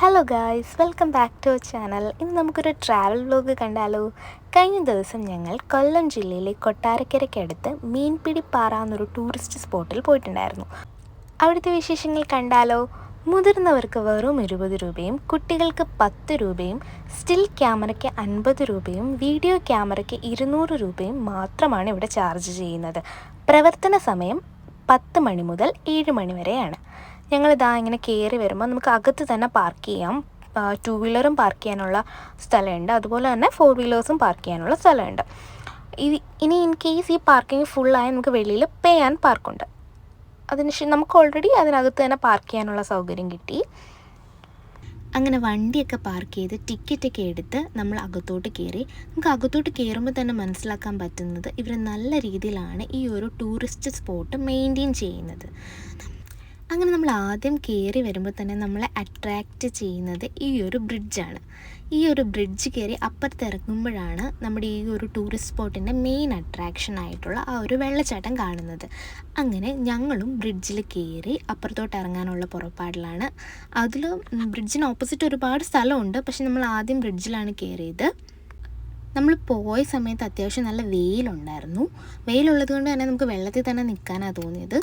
Hello guys welcome back to our channel ഇന്ന് നമുക്കൊരു travel vlog കണ്ടാലോ? കഴിഞ്ഞ ദിവസം ഞങ്ങൾ കൊല്ലം ജില്ലയിലെ കൊട്ടാരക്കരയ്ക്കടുത്ത് മീൻപിടിപ്പാറ എന്നൊരു ടൂറിസ്റ്റ് സ്പോട്ടിൽ പോയിട്ടുണ്ടായിരുന്നു. അവിടുത്തെ വിശേഷങ്ങൾ കണ്ടാലോ? മുതിർന്നവർക്ക് വെറും ഇരുപത് രൂപയും കുട്ടികൾക്ക് പത്ത് രൂപയും സ്റ്റിൽ ക്യാമറയ്ക്ക് അൻപത് രൂപയും വീഡിയോ ക്യാമറയ്ക്ക് ഇരുന്നൂറ് രൂപയും മാത്രമാണ് ഇവിടെ ചാർജ് ചെയ്യുന്നത്. പ്രവർത്തന സമയം പത്ത് മണി മുതൽ ഏഴ് മണി വരെയാണ്. ഞങ്ങളിതാ ഇങ്ങനെ കയറി വരുമ്പോൾ നമുക്ക് അകത്ത് തന്നെ പാർക്ക് ചെയ്യാം. ടു വീലറും പാർക്ക് ചെയ്യാനുള്ള സ്ഥലമുണ്ട്. അതുപോലെ തന്നെ ഫോർ വീലേഴ്സും പാർക്ക് ചെയ്യാനുള്ള സ്ഥലമുണ്ട്. ഇത് ഇനി ഇൻ കേസ് ഈ പാർക്കിംഗ് ഫുള്ളായി നമുക്ക് വെളിയിൽ പേ ആൻഡ് പാർക്കുണ്ട് അതിന് നമുക്ക് ഓൾറെഡി അതിനകത്ത് തന്നെ പാർക്ക് ചെയ്യാനുള്ള സൗകര്യം കിട്ടി. അങ്ങനെ വണ്ടിയൊക്കെ പാർക്ക് ചെയ്ത് ടിക്കറ്റൊക്കെ എടുത്ത് നമ്മൾ അകത്തോട്ട് കയറി നമുക്ക് അകത്തോട്ട് കയറുമ്പോൾ തന്നെ മനസ്സിലാക്കാൻ പറ്റുന്നത് ഇവർ നല്ല രീതിയിലാണ് ഈ ഒരു ടൂറിസ്റ്റ് സ്പോട്ട് മെയിന്റെയിൻ ചെയ്യുന്നത്. അങ്ങനെ നമ്മൾ ആദ്യം കയറി വരുമ്പോൾ തന്നെ നമ്മളെ അട്രാക്റ്റ് ചെയ്യുന്നത് ഈ ഒരു ബ്രിഡ്ജാണ് ഈ ഒരു ബ്രിഡ്ജ് കയറി അപ്പുറത്ത് ഇറങ്ങുമ്പോഴാണ് നമ്മുടെ ഈ ഒരു ടൂറിസ്റ്റ് സ്പോട്ടിന്റെ മെയിൻ അട്രാക്ഷൻ ആയിട്ടുള്ള ആ ഒരു വെള്ളച്ചാട്ടം കാണുന്നത്. അങ്ങനെ ഞങ്ങളും ബ്രിഡ്ജിൽ കയറി അപ്പുറത്തോട്ട് ഇറങ്ങാനുള്ള പുറപ്പാടിലാണ്. അതിൽ ബ്രിഡ്ജിന് ഓപ്പോസിറ്റ് ഒരുപാട് സ്ഥലമുണ്ട്. പക്ഷെ നമ്മൾ ആദ്യം ബ്രിഡ്ജിലാണ് കയറിയത് നമ്മൾ പോയ സമയത്ത് അത്യാവശ്യം നല്ല വെയിലുണ്ടായിരുന്നു. വെയിലുള്ളത് കൊണ്ട് തന്നെ നമുക്ക് വെള്ളത്തിൽ തന്നെ നിൽക്കാനാണ് തോന്നിയത്.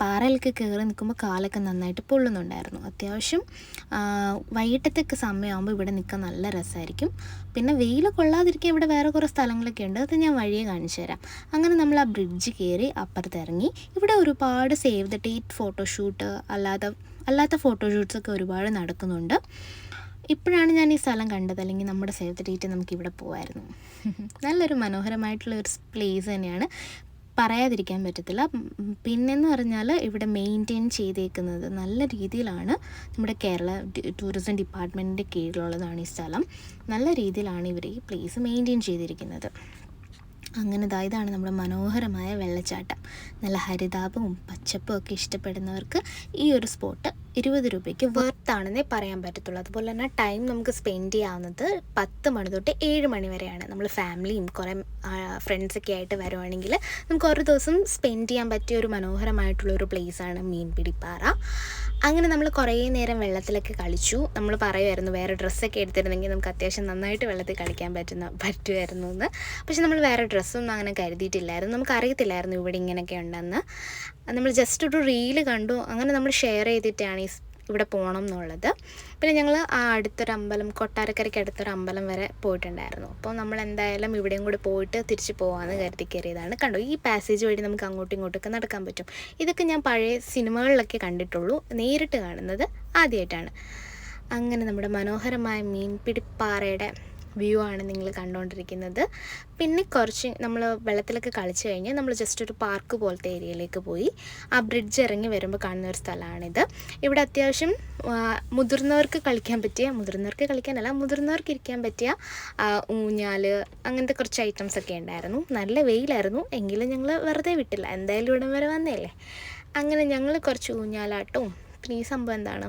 പാറയിലൊക്കെ കയറി നിൽക്കുമ്പോൾ കാലൊക്കെ നന്നായിട്ട് പൊള്ളുന്നുണ്ടായിരുന്നു. അത്യാവശ്യം വൈകിട്ടത്തേക്ക് സമയമാകുമ്പോൾ ഇവിടെ നിൽക്കാൻ നല്ല രസമായിരിക്കും. പിന്നെ വെയിൽ കൊള്ളാതിരിക്കാൻ ഇവിടെ വേറെ കുറേ സ്ഥലങ്ങളൊക്കെ ഉണ്ട്. അത് ഞാൻ വഴിയെ കാണിച്ചു തരാം. അങ്ങനെ നമ്മൾ ആ ബ്രിഡ്ജ് കയറി അപ്പുറത്ത് ഇറങ്ങി. ഇവിടെ ഒരുപാട് സേവ് ദ ഡേറ്റ് ഫോട്ടോഷൂട്ട് അല്ലാതെ അല്ലാത്ത ഫോട്ടോഷൂട്ട്സൊക്കെ ഒരുപാട് നടക്കുന്നുണ്ട്. ഇപ്പോഴാണ് ഞാൻ ഈ സ്ഥലം കണ്ടത്. അല്ലെങ്കിൽ നമ്മുടെ സേവ് ദ ഡേറ്റ് നമുക്ക് ഇവിടെ പോകായിരുന്നു നല്ലൊരു മനോഹരമായിട്ടുള്ള ഒരു പ്ലേസ് തന്നെയാണ്. പറയാതിരിക്കാൻ പറ്റത്തില്ല. പിന്നെന്ന് പറഞ്ഞാൽ ഇവിടെ മെയിന്റെയിൻ ചെയ്തേക്കുന്നത് നല്ല രീതിയിലാണ് നമ്മുടെ കേരള ടൂറിസം ഡിപ്പാർട്ട്മെന്റിന്റെ കീഴിലുള്ളതാണ് ഈ സ്ഥലം. നല്ല രീതിയിലാണ് ഇവർ ഈ പ്ലേസ് മെയിന്റെയിൻ ചെയ്തിരിക്കുന്നത്. അങ്ങനെ ദാ ഇതാണ് നമ്മുടെ മനോഹരമായ വെള്ളച്ചാട്ടം. നല്ല ഹരിതാപവും പച്ചപ്പും ഒക്കെ ഇഷ്ടപ്പെടുന്നവർക്ക് ഈ ഒരു സ്പോട്ട് ഇരുപത് രൂപയ്ക്ക് വർത്താണെന്നേ പറയാൻ പറ്റത്തുള്ളൂ. അതുപോലെ തന്നെ ടൈം നമുക്ക് സ്പെൻഡ് ചെയ്യാവുന്നത് പത്ത് മണി തൊട്ട് ഏഴ് മണി വരെയാണ്. നമ്മൾ ഫാമിലിയും കുറേ ഫ്രണ്ട്സൊക്കെ ആയിട്ട് വരുവാണെങ്കിൽ നമുക്ക് ഓരോ ദിവസം സ്പെൻഡ് ചെയ്യാൻ പറ്റിയ ഒരു മനോഹരമായിട്ടുള്ള ഒരു പ്ലേസാണ് മീൻപിടിപ്പാറ. അങ്ങനെ നമ്മൾ കുറേ നേരം വെള്ളത്തിലൊക്കെ കളിച്ചു. നമ്മൾ പറയുമായിരുന്നു വേറെ ഡ്രസ്സൊക്കെ എടുത്തിരുന്നെങ്കിൽ നമുക്ക് അത്യാവശ്യം നന്നായിട്ട് വെള്ളത്തിൽ കളിക്കാൻ പറ്റുന്ന പറ്റുമായിരുന്നു എന്ന്. പക്ഷെ നമ്മൾ വേറെ ഡ്രസ്സൊന്നും അങ്ങനെ കരുതിയിട്ടില്ലായിരുന്നു. നമുക്ക് അറിയത്തില്ലായിരുന്നു ഇവിടെ ഇങ്ങനെയൊക്കെ ഉണ്ടെന്ന്. നമ്മൾ ജസ്റ്റ് ഒരു റീൽ കണ്ടു. അങ്ങനെ നമ്മൾ ഷെയർ ചെയ്തിട്ടാണ് ഈ ഇവിടെ പോകണം എന്നുള്ളത്. പിന്നെ ഞങ്ങൾ ആ അടുത്തൊരു അമ്പലം കൊട്ടാരക്കരയ്ക്ക് അടുത്തൊരു അമ്പലം വരെ പോയിട്ടുണ്ടായിരുന്നു. അപ്പോൾ നമ്മൾ എന്തായാലും ഇവിടെയും കൂടി പോയിട്ട് തിരിച്ച് പോകാമെന്ന് കരുതി കയറിയതാണ്. കണ്ടോ? ഈ പാസേജ് വഴി നമുക്ക് അങ്ങോട്ടും ഇങ്ങോട്ടൊക്കെ നടക്കാൻ പറ്റും. ഇതൊക്കെ ഞാൻ പഴയ സിനിമകളിലൊക്കെ കണ്ടിട്ടുള്ളൂ. നേരിട്ട് കാണുന്നത് ആദ്യമായിട്ടാണ് അങ്ങനെ നമ്മുടെ മനോഹരമായ മീൻപിടിപ്പാറയുടെ വ്യൂ ആണ് നിങ്ങൾ കണ്ടുകൊണ്ടിരിക്കുന്നത് പിന്നെ കുറച്ച് നമ്മൾ വെള്ളത്തിലൊക്കെ കളിച്ചു കഴിഞ്ഞ് നമ്മൾ ജസ്റ്റ് ഒരു പാർക്ക് പോലത്തെ ഏരിയയിലേക്ക് പോയി. ആ ബ്രിഡ്ജ് ഇറങ്ങി വരുമ്പോൾ കാണുന്ന ഒരു സ്ഥലമാണിത് ഇവിടെ അത്യാവശ്യം മുതിർന്നവർക്ക് കളിക്കാൻ പറ്റിയ മുതിർന്നവർക്ക് കളിക്കാനല്ല മുതിർന്നവർക്ക് ഇരിക്കാൻ പറ്റിയ ഊഞ്ഞാൽ അങ്ങനത്തെ കുറച്ച് ഐറ്റംസ് ഒക്കെ ഉണ്ടായിരുന്നു. നല്ല വെയിലായിരുന്നു. എങ്കിലും ഞങ്ങൾ വെറുതെ വിട്ടില്ല. എന്തായാലും ഇവിടം വരെ വന്നേല്ലേ? അങ്ങനെ ഞങ്ങൾ കുറച്ച് ഊഞ്ഞാലാട്ടവും പിന്നെ ഈ സംഭവം എന്താണ്?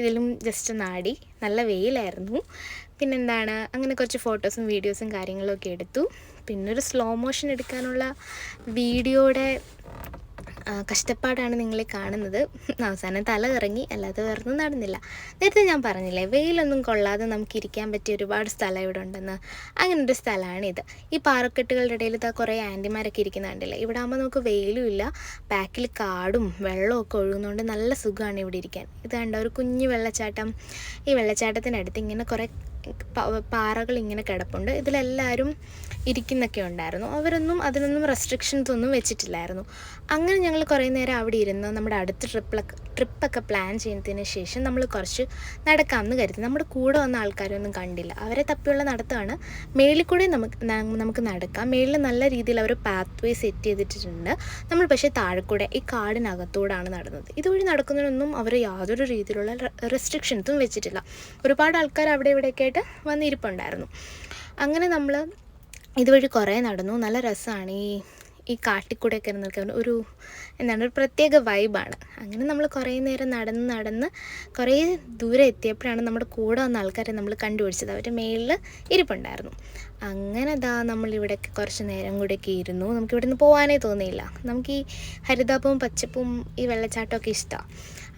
ഇതിലും ജസ്റ്റ് നാടി. നല്ല വെയിലായിരുന്നു. പിന്നെന്താണ് അങ്ങനെ കുറച്ച് ഫോട്ടോസും വീഡിയോസും കാര്യങ്ങളൊക്കെ എടുത്തു. പിന്നെ ഒരു സ്ലോ മോഷൻ എടുക്കാനുള്ള വീഡിയോയുടെ കഷ്ടപ്പാടാണ് നിങ്ങളെ കാണുന്നത്. അവസാനം തല ഇറങ്ങി അല്ലാതെ വേറൊന്നും നടന്നില്ല. നേരത്തെ ഞാൻ പറഞ്ഞില്ലേ വെയിലൊന്നും കൊള്ളാതെ നമുക്ക് ഇരിക്കാൻ പറ്റിയ ഒരുപാട് സ്ഥലം ഇവിടെ ഉണ്ടെന്ന്. അങ്ങനെ ഒരു സ്ഥലമാണിത് ഈ പാറക്കെട്ടുകളുടെ ഇടയിൽ ഇതാ കുറേ ആന്റിമാരൊക്കെ ഇരിക്കുന്ന കണ്ടില്ലേ? ഇവിടെ ആകുമ്പോൾ നമുക്ക് വെയിലും ഇല്ല. ബാക്കിൽ കാടും വെള്ളമൊക്കെ ഒഴുകുന്നതുകൊണ്ട് നല്ല സുഖമാണ് ഇവിടെ ഇരിക്കാൻ. ഇത് കണ്ട ഒരു കുഞ്ഞു വെള്ളച്ചാട്ടം. ഈ വെള്ളച്ചാട്ടത്തിനടുത്ത് ഇങ്ങനെ കുറേ പാറകൾ ഇങ്ങനെ കിടപ്പുണ്ട്. ഇതിലെല്ലാവരും ഇരിക്കുന്നൊക്കെ ഉണ്ടായിരുന്നു. അവരൊന്നും അതിനൊന്നും റെസ്ട്രിക്ഷൻസ് ഒന്നും വെച്ചിട്ടില്ലായിരുന്നു. അങ്ങനെ ഞങ്ങൾ കുറേ നേരം അവിടെ ഇരുന്ന് നമ്മുടെ അടുത്ത ട്രിപ്പിലൊക്കെ ട്രിപ്പൊക്കെ പ്ലാൻ ചെയ്യുന്നതിന് ശേഷം നമ്മൾ കുറച്ച് നടക്കാമെന്ന് കരുതി. നമ്മുടെ കൂടെ വന്ന ആൾക്കാരൊന്നും കണ്ടില്ല. അവരെ തപ്പിയുള്ള നടത്തമാണ്. മേളിൽ കൂടെ നമുക്ക് നമുക്ക് നടക്കാം. മേളിൽ നല്ല രീതിയിൽ അവർ പാത്ത് വേ സെറ്റ് ചെയ്തിട്ടുണ്ട് നമ്മൾ പക്ഷേ താഴെക്കൂടെ കൂടെ ഈ കാടിനകത്തൂടാണ് നടന്നത്. ഇതുവഴി നടക്കുന്നതിനൊന്നും അവർ യാതൊരു രീതിയിലുള്ള റെസ്ട്രിക്ഷൻസും വെച്ചിട്ടില്ല. ഒരുപാട് ആൾക്കാർ അവിടെ ഇവിടെയൊക്കെ ആയിട്ട് വന്നിരിപ്പുണ്ടായിരുന്നു. അങ്ങനെ നമ്മൾ ഇതുവഴി കുറേ നടന്നു. നല്ല രസമാണ് ഈ ഈ കാട്ടിക്കൂടെയൊക്കെ നിൽക്കാൻ ഒരു എന്താണ് ഒരു പ്രത്യേക വൈബാണ് അങ്ങനെ നമ്മൾ കുറേ നേരം നടന്ന് നടന്ന് കുറേ ദൂരെ എത്തിയപ്പോഴാണ് നമ്മുടെ കൂടെ വന്ന ആൾക്കാരെ നമ്മൾ കണ്ടുപിടിച്ചത്. അവരുടെ മേളിൽ ഇരിപ്പുണ്ടായിരുന്നു. അങ്ങനെ ദാ നമ്മളിവിടെയൊക്കെ കുറച്ച് നേരം കൂടെയൊക്കെ ഇരുന്നു. നമുക്ക് ഇവിടെ നിന്ന് പോകാനേ തോന്നിയില്ല. നമുക്ക് ഈ ഹരിതാപവും പച്ചപ്പും ഈ വെള്ളച്ചാട്ടമൊക്കെ ഇഷ്ടമാണ്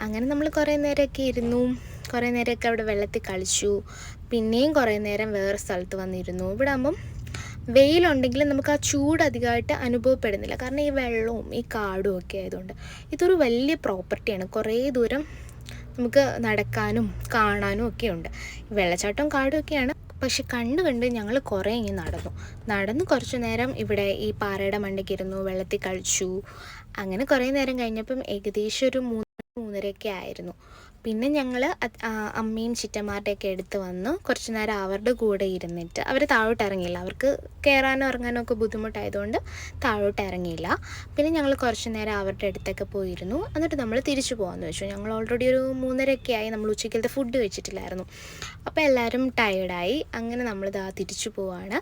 അങ്ങനെ നമ്മൾ കുറേ നേരമൊക്കെ ഇരുന്നു. കുറേ നേരമൊക്കെ അവിടെ വെള്ളത്തിൽ കളിച്ചു. പിന്നെയും കുറേ നേരം വേറെ സ്ഥലത്ത് വന്നിരുന്നു. ഇവിടെ ആകുമ്പം വെയിലുണ്ടെങ്കിലും നമുക്ക് ആ ചൂട് അധികമായിട്ട് അനുഭവപ്പെടുന്നില്ല. കാരണം ഈ വെള്ളവും ഈ കാടും ഒക്കെ ആയതുകൊണ്ട് ഇതൊരു വലിയ പ്രോപ്പർട്ടിയാണ് കുറേ ദൂരം നമുക്ക് നടക്കാനും കാണാനും ഒക്കെ ഉണ്ട്. വെള്ളച്ചാട്ടവും കാടും ഒക്കെയാണ്. പക്ഷെ കണ്ട് കണ്ട് ഞങ്ങൾ കുറേ ഇങ്ങനെ നടന്നു. നടന്ന് കുറച്ചു നേരം ഇവിടെ ഈ പാറയുടെ മണ്ടയ്ക്ക് ഇരുന്നു വെള്ളത്തിൽ കളിച്ചു. അങ്ങനെ കുറേ നേരം കഴിഞ്ഞപ്പം ഏകദേശം ഒരു മൂന്ന് മൂന്നരയൊക്കെ ആയിരുന്നു. പിന്നെ ഞങ്ങൾ അമ്മയും ചിറ്റന്മാരുടെയൊക്കെ എടുത്ത് വന്നു. കുറച്ച് നേരം അവരുടെ കൂടെ ഇരുന്നിട്ട് അവർ താഴോട്ട് ഇറങ്ങിയില്ല. അവർക്ക് കയറാനോ ഇറങ്ങാനോ ഒക്കെ ബുദ്ധിമുട്ടായതുകൊണ്ട് താഴോട്ട് ഇറങ്ങിയില്ല. പിന്നെ ഞങ്ങൾ കുറച്ച് നേരം അവരുടെ അടുത്തൊക്കെ പോയിരുന്നു. എന്നിട്ട് നമ്മൾ തിരിച്ചു പോകാമെന്ന് വെച്ചു. ഞങ്ങൾ ഓൾറെഡി ഒരു മൂന്നരയൊക്കെ ആയി നമ്മൾ ഉച്ചയ്ക്കലത്തെ ഫുഡ് വെച്ചിട്ടില്ലായിരുന്നു അപ്പോൾ എല്ലാവരും ടയേർഡായി അങ്ങനെ നമ്മൾ ഇതാ തിരിച്ചു പോവാണ്.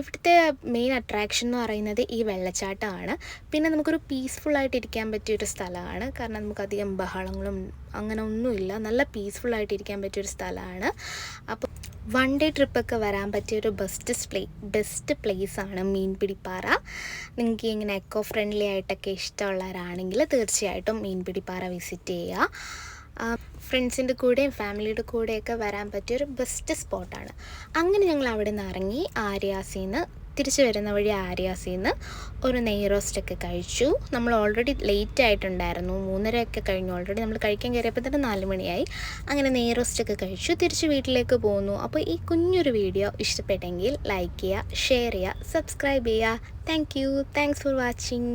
ഇവിടുത്തെ മെയിൻ അട്രാക്ഷൻ എന്ന് പറയുന്നത് ഈ വെള്ളച്ചാട്ടമാണ്. പിന്നെ നമുക്കൊരു പീസ്ഫുള്ളായിട്ട് ഇരിക്കാൻ പറ്റിയൊരു സ്ഥലമാണ്. കാരണം നമുക്കധികം ബഹളങ്ങളും അങ്ങനെ ഒന്നുമില്ല. നല്ല പീസ്ഫുൾ ആയിട്ട് ഇരിക്കാൻ പറ്റിയൊരു സ്ഥലമാണ്. അപ്പോൾ വൺ ഡേ ട്രിപ്പൊക്കെ വരാൻ പറ്റിയ ഒരു ബെസ്റ്റ് പ്ലേ ബെസ്റ്റ് പ്ലേസ് ആണ് മീൻപിടിപ്പാറ. നിങ്ങൾക്ക് ഇങ്ങനെ എക്കോ ഫ്രണ്ട്ലി ആയിട്ടൊക്കെ ഇഷ്ടമുള്ളവരാണെങ്കിൽ തീർച്ചയായിട്ടും മീൻപിടിപ്പാറ വിസിറ്റ് ചെയ്യുക ഫ്രണ്ട്സിന്റെ കൂടെയും ഫാമിലിയുടെ കൂടെയൊക്കെ വരാൻ പറ്റിയ ഒരു ബെസ്റ്റ് സ്പോട്ടാണ് അങ്ങനെ ഞങ്ങൾ അവിടെ നിന്ന് ഇറങ്ങി ആര്യാസിന്ന് തിരിച്ചു വരുന്ന വഴി ആര്യാസിന്ന് ഒരു നെയ് റോസ്റ്റൊക്കെ കഴിച്ചു. നമ്മൾ ഓൾറെഡി ലേറ്റ് ആയിട്ടുണ്ടായിരുന്നു. മൂന്നരയൊക്കെ കഴിഞ്ഞു. ഓൾറെഡി നമ്മൾ കഴിക്കാൻ കയറിയപ്പോൾ തന്നെ നാല് മണിയായി. അങ്ങനെ നെയ് റോസ്റ്റൊക്കെ കഴിച്ചു. തിരിച്ച് വീട്ടിലേക്ക് പോന്നു. അപ്പോൾ ഈ കുഞ്ഞൊരു വീഡിയോ ഇഷ്ടപ്പെട്ടെങ്കിൽ ലൈക്ക് ചെയ്യുക ഷെയർ ചെയ്യുക സബ്സ്ക്രൈബ് ചെയ്യുക. Thank you thanks for watching